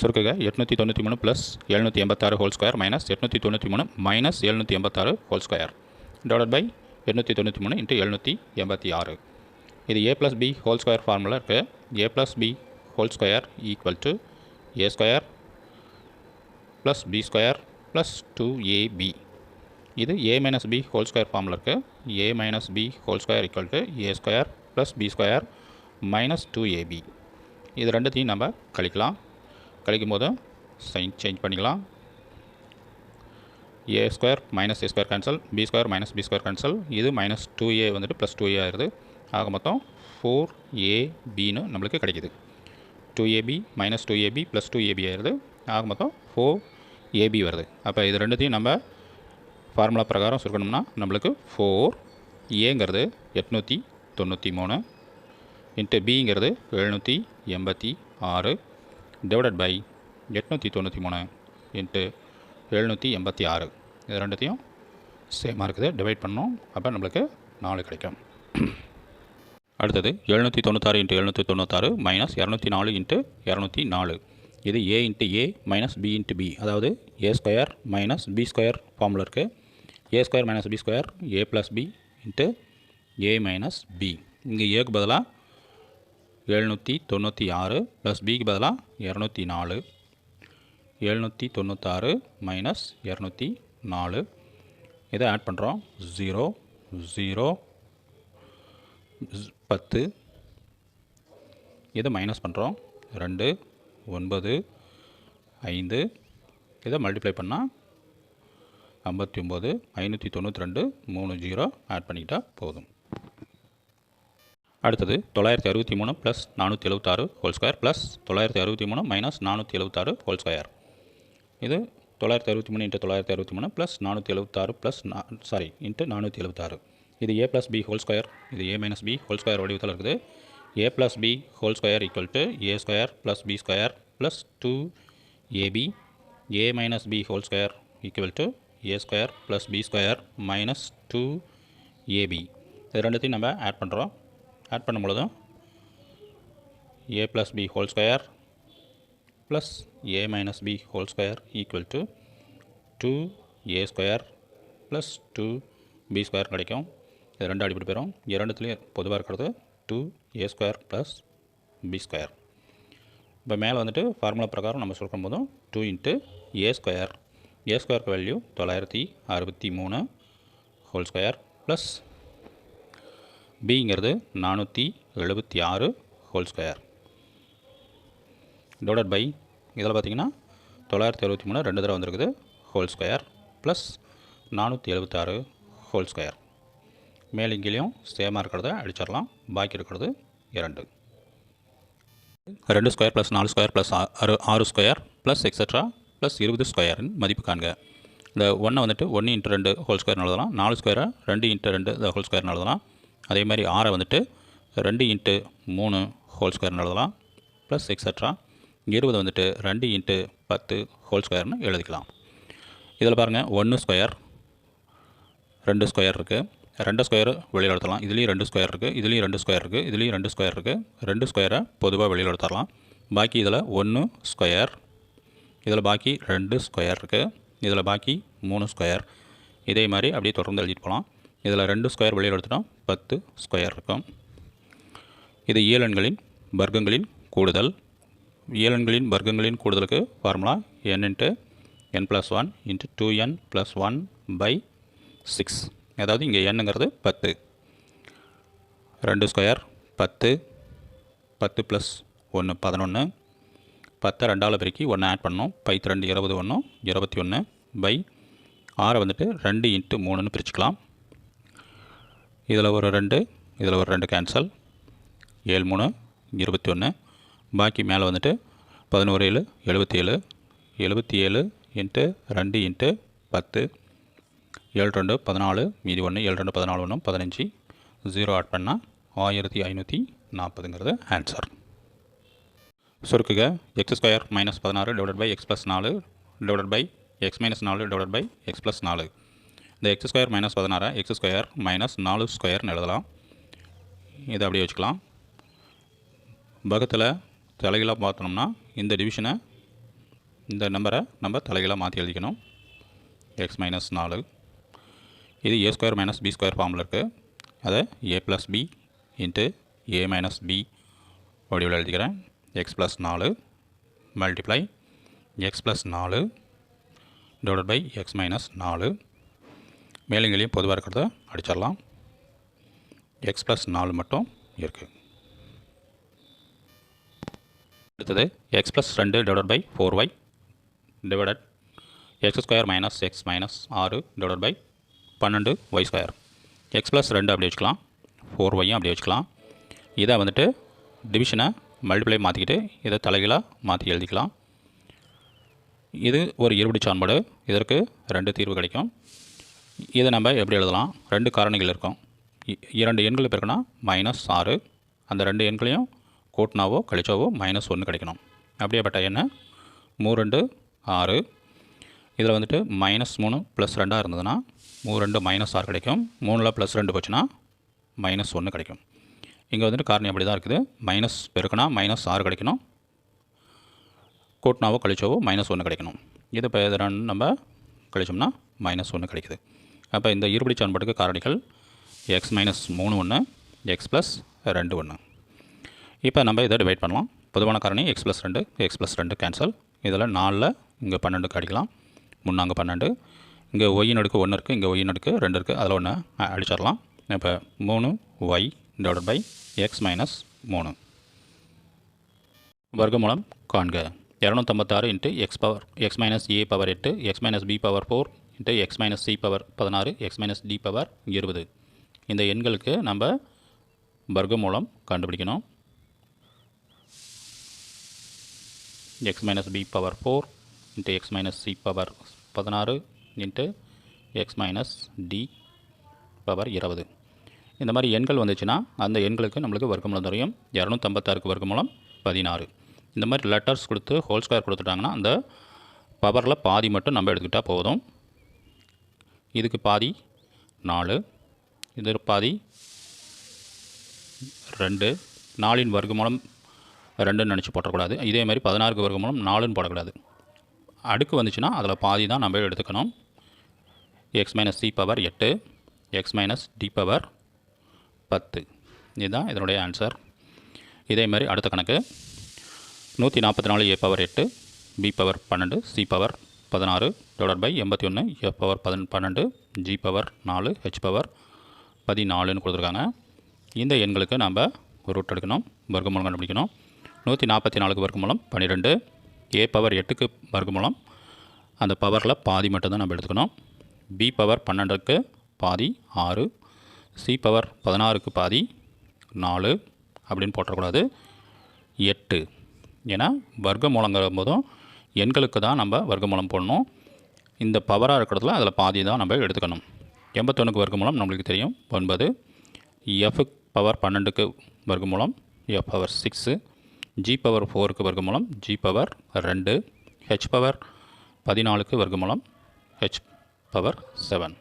சுருக்குக எட்நூற்றி தொண்ணூற்றி மூணு ப்ளஸ் எழுநூற்றி எண்பத்தாறு ஹோல் ஸ்கொயர் மைனஸ் எட்நூற்றி தொண்ணூற்றி மூணு மைனஸ் எழுநூற்றி எண்பத்தாறு ஹோல் ஸ்கொயர் டிவைட் பை எட்நூற்றி தொண்ணூற்றி மூணு இன்ட்டு எழுநூற்றி எண்பத்தி ஆறு இது A plus B whole square formula இருக்குது A plus B whole square equal to A square plus B square plus two AB இது A minus B whole square ஃபார்மில் இருக்குது A minus B whole square equal to A square plus B square minus two AB இது ரெண்டுத்தையும் நம்ம கழிக்கலாம். கழிக்கும் போது sign change பண்ணிக்கலாம். A square minus A square cancel B square minus B square cancel இது மைனஸ் டூ ஏ வந்துட்டு plus two ஏ ஆயிடுது. ஆக மொத்தம் ஃபோர் ஏபின்னு நம்மளுக்கு கிடைக்கிது. Two AB minus two AB plus two AB ஆயிடுது. ஆக மொத்தம் ஃபோர் ஏபி வருது. அப்போ இது ரெண்டுத்தையும் நம்ம ஃபார்முலா பிரகாரம் சுருக்கணும்னா நம்மளுக்கு ஃபோர் ஏங்கிறது எட்நூற்றி தொண்ணூற்றி மூணு இன்ட்டு பிங்கிறது எழுநூற்றி எண்பத்தி ஆறு டிவைடட் பை எட்நூற்றி தொண்ணூற்றி மூணு இன்ட்டு எழுநூற்றி எண்பத்தி ஆறு. இது ரெண்டுத்தையும் சேமாக இருக்குது. டிவைட் பண்ணோம். அப்போ நம்மளுக்கு நாலு கிடைக்கும். அடுத்தது எழுநூற்றி தொண்ணூத்தாறு இன்ட்டு எழுநூற்றி தொண்ணூத்தாறு மைனஸ் இரநூத்தி நாலு இன்ட்டு இரநூத்தி நாலு. இது A into A minus B into B அதாவது A square minus B square ஃபார்மில் இருக்குது A square minus B square A plus B into A minus B இங்கே ஏக்கு பதிலாக எழுநூற்றி தொண்ணூற்றி ஆறு ப்ளஸ் பிக்கு பதிலாக இரநூத்தி நாலு. எழுநூற்றி தொண்ணூத்தாறு மைனஸ் இரநூத்தி நாலு. இதை ஆட் பண்ணுறோம் ஜீரோ ஜீரோ பத்து. இதை மைனஸ் பண்ணுறோம் ரெண்டு ஒன்பது ஐந்து. இதை மல்டிப்ளை பண்ணால் ஐம்பத்தி ஒம்பது ஐநூற்றி தொண்ணூற்றி ரெண்டு மூணு ஜீரோ ஆட் பண்ணிக்கிட்டால் போதும். அடுத்தது தொள்ளாயிரத்தி அறுபத்தி மூணு ப்ளஸ் நானூற்றி எழுபத்தாறு ஹோல் ஸ்கொயர் ப்ளஸ் தொள்ளாயிரத்தி அறுபத்தி மூணு மைனஸ் நானூற்றி எழுபத்தாறு ஹோல் ஸ்கொயர் இது தொள்ளாயிரத்தி அறுபத்தி மூணு இன்ட்டு தொள்ளாயிரத்தி அறுபத்தி மூணு ப்ளஸ் நானூற்றி எழுபத்தாறு ப்ளஸ் சாரி இன்ட்டு நானூற்றி எழுபத்தாறு இது A plus B whole square இது A minus B whole square வடிவத்தில் இருக்குது. A plus B whole square equal to A square plus B square plus two AB A minus B whole square equal to A square plus B square minus two AB இது ரெண்டுத்தையும் நம்ம add பண்ணுறோம் add பண்ணும் பொழுதும் A plus B whole square plus A minus B whole square equal to two A square plus two B square கிடைக்கும். இது ரெண்டு அடிப்படை பெறும் இரண்டுத்துலேயும் பொதுவாக இருக்கிறது two A square plus B square இப்போ மேலே வந்துட்டு ஃபார்முலா பிரகாரம் நம்ம சொல்லும் போதும் two into A square A ஸ்கொயருக்கு வேல்யூ தொள்ளாயிரத்தி அறுபத்தி மூணு ஹோல் ஸ்கொயர் ப்ளஸ் பிங்கிறது நானூற்றி எழுபத்தி ஆறு ஹோல் ஸ்கொயர் டிவைட் பை இதில் பார்த்தீங்கன்னா தொள்ளாயிரத்தி அறுபத்தி மூணு ரெண்டு தடவை வந்திருக்குது ஹோல் ஸ்கொயர் ப்ளஸ் நானூற்றி எழுபத்தாறு ஹோல் ஸ்கொயர் மேலிங்கிலையும் சேமாக இருக்கிறத அடிச்சிடலாம். பாக்கி இருக்கிறது இரண்டு. ரெண்டு ஸ்கொயர் ப்ளஸ் நாலு ஸ்கொயர் ப்ளஸ் ஆறு ஆறு ஸ்கொயர் ப்ளஸ் எக்ஸட்ரா ப்ளஸ் இருபது ஸ்கொயரின் மதிப்பு காண்க. இந்த ஒன்றை வந்துட்டு ஒன்று இன்ட்டு ரெண்டு ஹோல் ஸ்கொயர் எழுதலாம் நாலு ஸ்கொயரை ரெண்டு இன்ட்டு ரெண்டு ஹோல் ஸ்கொயர் எழுதலாம் அதே மாதிரி ஆறை வந்துட்டு ரெண்டு இன்ட்டு மூணு ஹோல் ஸ்கொயர்னு எழுதலாம் ப்ளஸ் எக்ஸட்ரா இருபது வந்துட்டு ரெண்டு இன்ட்டு பத்து ஹோல் ஸ்கொயர்னு எழுதிக்கலாம். இதில் பாருங்கள் ஒன்று ஸ்கொயர் ரெண்டு ஸ்கொயர் இருக்குது ரெண்டு ஸ்கொயர் வெளியில் எடுத்துடலாம். இதுலேயும் ரெண்டு ஸ்கொயர் இருக்குது இதுலேயும் ரெண்டு ஸ்கொயர் இருக்குது இதுலேயும் ரெண்டு ஸ்கொயர் இருக்குது ரெண்டு ஸ்கொயரை பொதுவாக வெளியில் எடுத்துடலாம். பாக்கி இதில் ஒன்று ஸ்கொயர் இதில் பாக்கி ரெண்டு ஸ்கொயர் இருக்குது இதில் பாக்கி மூணு ஸ்கொயர். இதே மாதிரி அப்படியே தொடர்ந்து எழுதிட்டு போகலாம். இதில் ரெண்டு ஸ்கொயர் வெளியில் எடுத்துட்டோம். பத்து ஸ்கொயர் இருக்கும். இது இயலன்களின் வர்க்கங்களின் கூடுதல். இயலன்களின் வர்க்கங்களின் கூடுதலுக்கு formula N into N plus one into two N plus one by six அதாவது இங்கே என்னங்கிறது பத்து. ரெண்டு ஸ்கொயர் பத்து. பத்து ப்ளஸ் ஒன்று பதினொன்று. பத்தை ரெண்டாவில் பெருக்கி ஒன்று ஆட் பண்ணோம் பைத்து ரெண்டு இருபது ஒன்று இருபத்தி ஒன்று பை ஆறை வந்துட்டு ரெண்டு இன்ட்டு மூணுன்னு பிரிச்சுக்கலாம். இதில் ஒரு ரெண்டு இதில் ஒரு ரெண்டு கேன்சல் ஏழு மூணு இருபத்தி ஒன்று பாக்கி மேலே வந்துட்டு பதினோரு ஏழு எழுபத்தி ஏழு எழுபத்தி ஏழு இன்ட்டு ரெண்டு இன்ட்டு பத்து. ஏழு ரெண்டு பதினாலு மீதி ஒன்று ஏழு ரெண்டு பதினாலு ஒன்று பதினஞ்சு. ஜீரோ ஆட் பண்ணால் ஆயிரத்தி ஐநூற்றி நாற்பதுங்கிறது ஆன்சர் சுருக்குக எக்ஸ் ஸ்கொயர் மைனஸ் பதினாறு டிவைட் பை எக்ஸ் ப்ளஸ் நாலு டிவைட் பை எக்ஸ் மைனஸ் நாலு டிவைட் பை எக்ஸ் ப்ளஸ் நாலு. இந்த எக்ஸ் ஸ்கொயர் மைனஸ் பதினாறு எக்ஸ் ஸ்கொயர் மைனஸ் நாலு ஸ்கொயர்னு எழுதலாம். இதை அப்படியே வச்சுக்கலாம். பக்கத்தில் தலைகளாக பார்த்தோம்னா இந்த டிவிஷனை இந்த நம்பரை நம்ம தலைகளாக மாற்றி எழுதிக்கணும். எக்ஸ் மைனஸ் நாலு. இது A square minus B square ஃபார்மில் இருக்குது அதை A plus B into A minus B வடிவில் எழுதிக்கிறேன். எக்ஸ் ப்ளஸ் நாலு மல்டிப்ளை எக்ஸ் ப்ளஸ் நாலு டிவைட் பை எக்ஸ் மைனஸ் நாலு. மேலுங்களையும் பொதுவாக இருக்கிறத அடிச்சிடலாம். எக்ஸ் ப்ளஸ் நாலு மட்டும் இருக்குது அடுத்தது எக்ஸ் ப்ளஸ் ரெண்டு divide by four Y divided X square minus X minus ஆறு டிவைட் பை பன்னெண்டு ஒய் ஸ்கொயர் எக்ஸ் ப்ளஸ் ரெண்டு அப்படி வச்சுக்கலாம். ஃபோர் ஒய்யும் அப்படி வச்சுக்கலாம். இதை வந்துட்டு டிவிஷனை மல்டிப்ளை மாற்றிக்கிட்டு இதை தலைகளாக மாற்றி எழுதிக்கலாம். இது ஒரு இருபடி சான்பாடு. இதற்கு ரெண்டு தீர்வு கிடைக்கும். இதை நம்ம எப்படி எழுதலாம்? ரெண்டு காரணிகள் இருக்கும். இ- இரண்டு எண்கள் பிறகுனா மைனஸ் ஆறு. அந்த ரெண்டு எண்களையும் கூட்டினாவோ கழிச்சாவோ மைனஸ் ஒன்று கிடைக்கணும். அப்படியேப்பட்ட எண்ணை? மூணு ரெண்டு ஆறு. இதில் வந்துட்டு மைனஸ் மூணு ப்ளஸ் ரெண்டாக இருந்ததுன்னா மூணு ரெண்டு மைனஸ் ஆறு கிடைக்கும். மூணில் ப்ளஸ் ரெண்டு போச்சுன்னா மைனஸ் ஒன்று கிடைக்கும். இங்கே வந்துட்டு காரணி அப்படி தான் இருக்குது. மைனஸ் பெருக்கினா மைனஸ் ஆறு கிடைக்கணும். கூட்டினாவோ கழிச்சாவோ மைனஸ் ஒன்று கிடைக்கணும். இது இப்போ இது நம்ம கழிச்சோம்னா மைனஸ் ஒன்று கிடைக்குது. அப்போ இந்த இருபடி சமன்பாட்டுக்கு காரணிகள் எக்ஸ் மைனஸ் மூணு ஒன்று எக்ஸ் ப்ளஸ் ரெண்டு ஒன்று இப்போ நம்ம இதை டிவைட் பண்ணலாம். பொதுவான காரணி எக்ஸ் ப்ளஸ் ரெண்டு எக்ஸ் ப்ளஸ் ரெண்டு கேன்சல் இதில் நாலில் இங்கே பன்னெண்டுக்கு அடிக்கலாம் முன்னாங்க பன்னெண்டு. இங்கே ஒய்யின் அடுக்கு ஒன்று இருக்குது இங்கே ஒய்யின் அடுக்கு ரெண்டு இருக்குது அதில் ஒன்று அடிச்சிடலாம். இப்போ மூணு Y divide by X minus மூணு. வர்க்கமூலம் காண்க. இரநூத்தம்பத்தாறு into X power X minus A power எட்டு X minus B power four into X minus C power பதினாறு எக்ஸ் மைனஸ் டி பவர் இருபது. இந்த எண்களுக்கு நம்ம வர்க்கமூலம் கண்டுபிடிக்கணும். X minus B power four into X minus C power பதினாறு into X minus D power இருபது. இந்த மாதிரி எண்கள் வந்துச்சுன்னா அந்த எண்களுக்கு நம்மளுக்கு வர்க்கமூலம் தெரியும். இரநூத்தம்பத்தாறுக்கு வர்க்கமூலம் பதினாறு. இந்த மாதிரி லெட்டர்ஸ் கொடுத்து ஹோல் ஸ்கொயர் கொடுத்துட்டாங்கன்னா அந்த பவரில் பாதி மட்டும் நம்ம எடுத்துக்கிட்டால் போதும். இதுக்கு பாதி நாலு. இது பாதி ரெண்டு. நாலின் வர்க்கமூலம் ரெண்டுன்னு நினச்சி போட்டக்கூடாது. இதே மாதிரி பதினாறுக்கு வர்க்கமூலம் நாலுன்னு போடக்கூடாது. அடுக்கு வந்துச்சுன்னா அதில் பாதி தான் நம்ம எடுத்துக்கணும். எக்ஸ் மைனஸ் சி பவர் எட்டு எக்ஸ் மைனஸ் டி பவர் பத்து. இதுதான் இதனுடைய ஆன்சர் இதே மாதிரி அடுத்த கணக்கு. நூற்றி நாற்பத்தி நாலு ஏ பவர் எட்டு பி பவர் பன்னெண்டு சி பவர் பதினாறு டிவைட் பை எண்பத்தி ஒன்று எஃப் பவர் பதின் பன்னெண்டு ஜி பவர் நாலு ஹெச் பவர் பதினாலுன்னு கொடுத்துருக்காங்க. இந்த எண்களுக்கு நம்ம ரூட் எடுக்கணும் வர்க்கமூலம் கண்டுபிடிக்கணும். நூற்றி நாற்பத்தி நாலுக்கு வர்க்கமூலம் பன்னிரெண்டு ஏ பவர் எட்டுக்கு வர்க்கமூலம் அந்த பவரில் பாதி மட்டும்தான் நம்ம எடுத்துக்கணும். பி பவர் பன்னெண்டுக்கு பாதி ஆறு. சி பவர் பதினாறுக்கு பாதி நாலு அப்படின்னு போட்டக்கூடாது எட்டு. ஏன்னா வர்க்கமூலங்கிற போதும் எண்களுக்கு தான் நம்ம வர்க்கமூலம் போடணும். இந்த பவராக இருக்கிறதுல அதில் பாதி தான் நம்ம எடுத்துக்கணும். எண்பத்தொன்றுக்கு வர்க்கமூலம் நம்மளுக்கு தெரியும். ஒன்பது. எஃப் பவர் பன்னெண்டுக்கு வர்க்கமூலம். F power six G power ஃபோருக்கு வர்க்கமூலம். ஜி பவர் ரெண்டு. ஹெச் பவர் பதினாலுக்கு வர்க்கமூலம். ஹெச் பவர் செவன்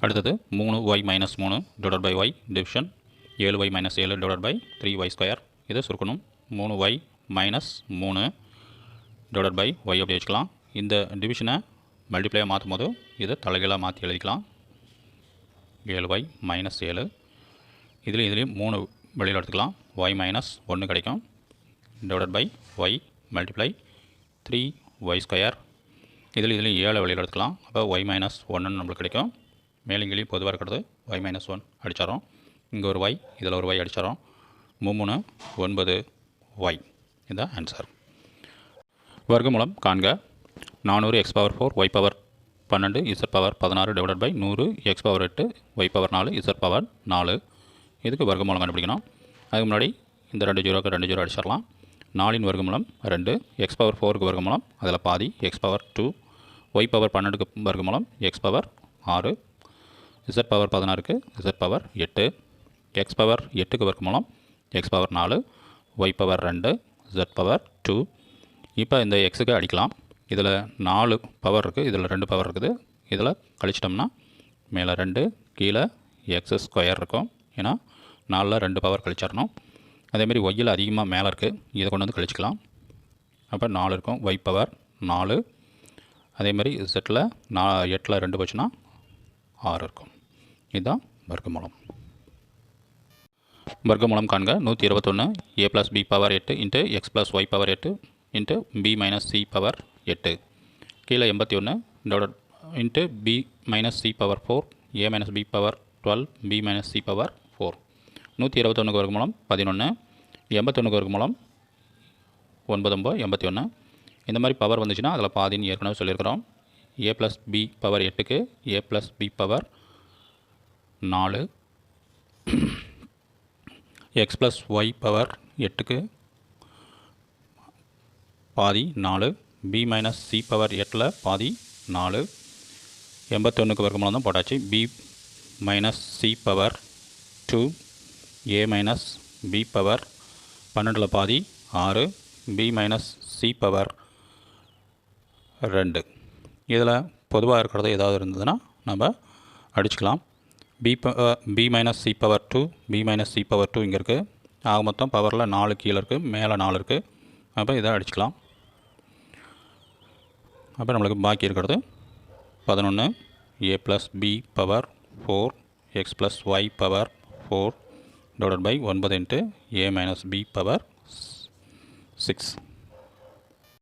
அடுத்தது மூணு ஒய் மைனஸ் மூணு டிவைட் பை ஒய் டிவிஷன் ஏழு ஒய் மைனஸ் ஏழு divide by three Y square இதை சுருக்கணும். மூணு ஒய் மைனஸ் மூணு டிவைட் பை ஒய் அப்படி வச்சுக்கலாம். இந்த டிவிஷனை மல்டிப்ளையாக மாற்றும் போது இதை தலைகளாக மாற்றி எழுதிக்கலாம். ஏழு ஒய் மைனஸ் ஏழு. இதுலேயும் இதுலேயும் மூணு வெளியில் எடுத்துக்கலாம். ஒய் மைனஸ் ஒன்று கிடைக்கும். Divide by Y multiply three Y square இதில் இதுலேயும் ஏழு வெளியில் எடுத்துக்கலாம். அப்போ ஒய் மைனஸ் ஒன்றுன்னு நம்மளுக்கு கிடைக்கும். மேலிங்கிலையும் பொதுவாக இருக்கிறது ஒய் மைனஸ் ஒன் அடித்தாரோம் இங்கே ஒரு ஒய் இதில் ஒரு ஒய் அடித்தாரோம் மூணு ஒன்பது ஒய் இந்த ஆன்சர் வர்க்கமூலம் காண்க. நானூறு X power four Y power பன்னெண்டு இசட் பவர் பதினாறு டிவைட் பை நூறு எக்ஸ் பவர் எட்டு ஒய் பவர் நாலு இசட் பவர் நாலு. இதுக்கு வர்க்கமூலம் கண்டுபிடிக்கணும். அதுக்கு முன்னாடி இந்த ரெண்டு ஜீரோக்கு ரெண்டு ஜீரோ அடிச்சிடலாம். நாலின் வர்க்கமூலம் ரெண்டு எக்ஸ் பவர் ஃபோருக்கு வர்க்கமூலம் அதில் பாதி X power two Y power பன்னெண்டுக்கு வர்க்கமூலம் எக்ஸ் பவர் ஆறு இசட் பவர் பதினாறுக்கு இசட் பவர் எட்டு எக்ஸ் பவர் எட்டுக்கு வர்க்கமூலம் எக்ஸ் பவர் நாலு ஒய் பவர் ரெண்டு இசட் பவர் டூ இப்போ இந்த எக்ஸுக்கு அடிக்கலாம். இதில் நாலு பவர் இருக்குது இதில் ரெண்டு பவர் இருக்குது. இதில் கழிச்சிட்டோம்னா மேலே ரெண்டு கீழே எக்ஸ் ஸ்கொயர் இருக்கும். ஏன்னா நாலில் ரெண்டு பவர் கழிச்சிடணும். அதேமாரி ஒய்யில் அதிகமாக மேலே இருக்குது இதை கொண்டு வந்து கழிச்சிக்கலாம். அப்போ நாலு இருக்கும். ஒய் பவர் நாலு. அதே மாதிரி செட்டில் நா எட்டில் ரெண்டு போச்சுன்னா ஆறு இருக்கும். இதுதான் வர்க்கமூலம். வர்க்கமூலம் காண்க. நூற்றி இருபத்தொன்று ஏ ப்ளஸ் பி பவர் எட்டு into X plus Y power எட்டு into B minus C power எட்டு. கீழே எண்பத்தி ஒன்று dot into B minus C power four A minus B power twelve B minus C power four நூற்றி இருபத்தொன்னுக்கு வர்க்கமூலம் பதினொன்று எண்பத்தொன்னுக்கு வர்க்கமூலம் ஒன்பது ஒம்பது எண்பத்தி ஒன்று இந்த மாதிரி பவர் வந்துச்சுன்னா அதில் பாதின்னு ஏற்கனவே சொல்லியிருக்கிறோம். ஏ ப்ளஸ் பி பவர் எட்டுக்கு ஏ ப்ளஸ் பி பவர் நாலு எக்ஸ் ப்ளஸ் ஒய் பவர் எட்டுக்கு. பாதி நாலு. பி மைனஸ் சி பவர் எட்டில் பாதி நாலு. எண்பத்தொன்றுக்கு வர்க்கமூலம் தான் போட்டாச்சு. B minus c power two a minus b power பன்னெண்டில் பாதி ஆறு. பி மைனஸ் சி பவர் ரெண்டு. இதில் பொதுவாக இருக்கிறது ஏதாவது இருந்ததுன்னா நம்ம அடிச்சுக்கலாம். ப b minus c power two b minus c power two இங்கே இருக்குது ஆக மொத்தம் பவரில் நாலு கீழே இருக்குது மேலே நாலு இருக்குது அப்போ இதை அடிச்சுக்கலாம். அப்போ நம்மளுக்கு பாக்கி இருக்கிறது பதினொன்று a plus b power four x plus y power four divided by ஒன்பது into a minus b power six